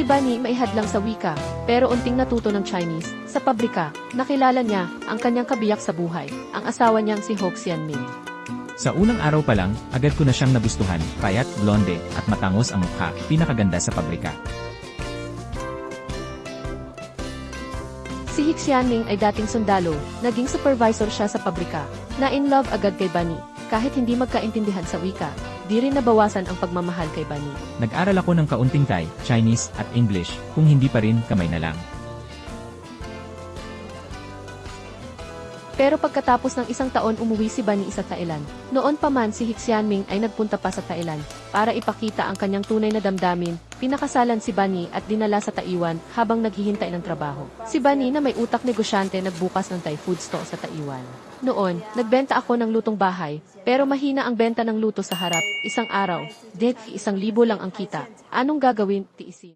Si Bani maihadlang sa wika, pero unting natuto ng Chinese. Sa pabrika, nakilala niya ang kanyang kabiyak sa buhay, ang asawa niyang si Ho Xianming. Sa unang araw pa lang, agad ko na siyang nagustuhan, payat, blonde, at matangos ang mukha, pinakaganda sa pabrika. Si Hik Xianming ay dating sundalo, naging supervisor siya sa pabrika. Na-in love agad kay Bani, kahit hindi magkaintindihan sa wika. Di rin nabawasan ang pagmamahal kay Bani. Nag-aral ako ng kaunting Thai, Chinese, at English, kung hindi pa rin, kamay na lang. Pero pagkatapos ng isang taon umuwi si Bani sa Thailand. Noon pa man si Hik Xianming ay nagpunta pa sa Thailand para ipakita ang kanyang tunay na damdamin. Pinakasalan si Bani at dinala sa Taiwan habang naghihintay ng trabaho. Si Bani na may utak negosyante nagbukas ng Thai food store sa Taiwan. Noon, nagbenta ako ng lutong bahay, pero mahina ang benta ng luto sa harap. Isang araw, det isang libo lang ang kita. Anong gagawin, tiisin?